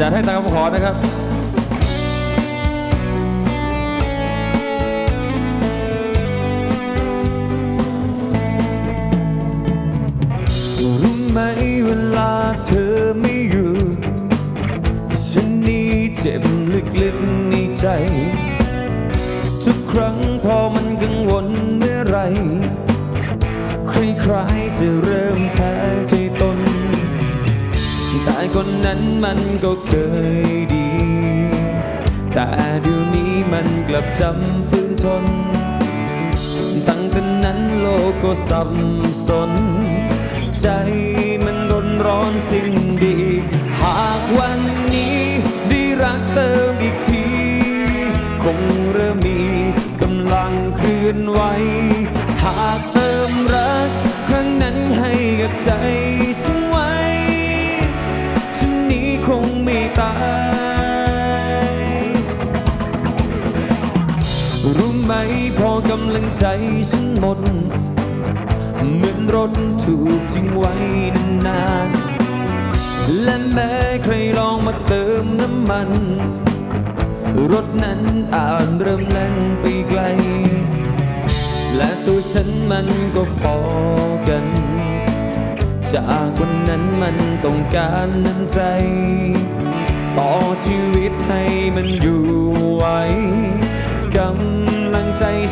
จัดให้ตามคำขอนะครับรู้ไหมเวลาเธอไม่อยู่ ฉันนี่เจ็บลึกๆในใจ ทุกครั้งพอมันกังวลเมื่อไร ใครๆจะเริ่มแพ้ แต่คนนั้นมันก็เคยดี แต่เดี๋ยวนี้มันกลับจำฝืนทน ตั้งแต่นั้นโลกก็สับสน ใจมันร้นร้อนสิ่งดี หากวันนี้ได้รักเติมอีกที คงเริ่มมีกำลังเคลื่อนไหวหากเติมรัก ครั้งนั้นให้กับใจ ไหม พอกำลังใจฉันหมด เหมือนรถถูกทิ้งไว้นานๆและแม้ใครลองมาเติมน้ำมัน รถนั้นอานเริ่มแล่นไปไกล และตัวฉันมันก็พอกัน จากวันนั้นมันต้องการน้ำใจ ต่อชีวิตให้มันอยู่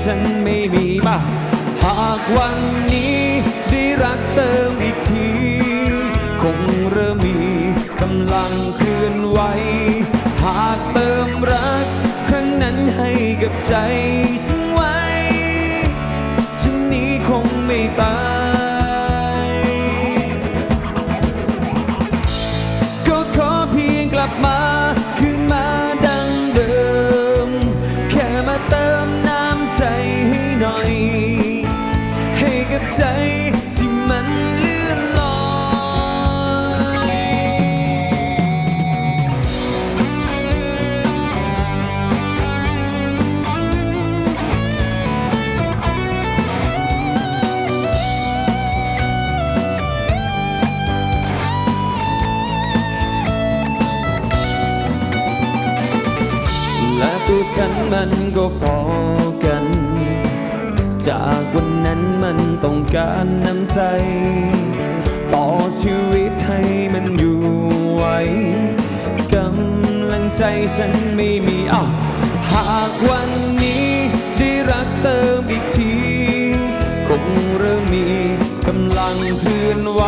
ฉันไม่มีมา หากวันนี้ได้รักเติมอีกที คงเริ่มมีกำลังเคลื่อนไหว หากเติมรัก ครั้งนั้นให้กับใจฉันไว้ฉันนี้คงไม่ตาย ฉันมันก็พอกัน จากวันนั้นมันต้องการน้ำใจ ต่อชีวิตให้มันอยู่ไหวกำลังใจฉันไม่มีอ้าวหากวันนี้ได้รักเติมอีกที คงเริ่มมีกำลังเคลื่อนไหว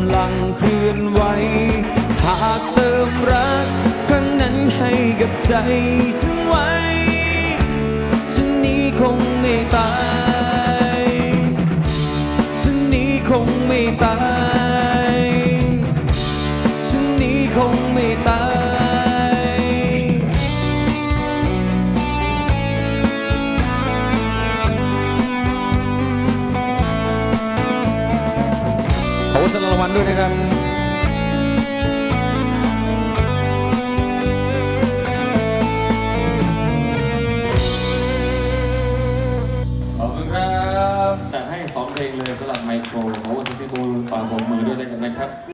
ำลังเคลื่อนไหวหากเติมรักครั้งนั้นให้กับใจฉันไว้ฉันนี้คงไม่ตาย รด้วยนะครับขอบคุณครับจัดให้สองเพลงเลยสลับไมโครโอเวอร์ซิบูลฝากผมมือด้วยนะครับ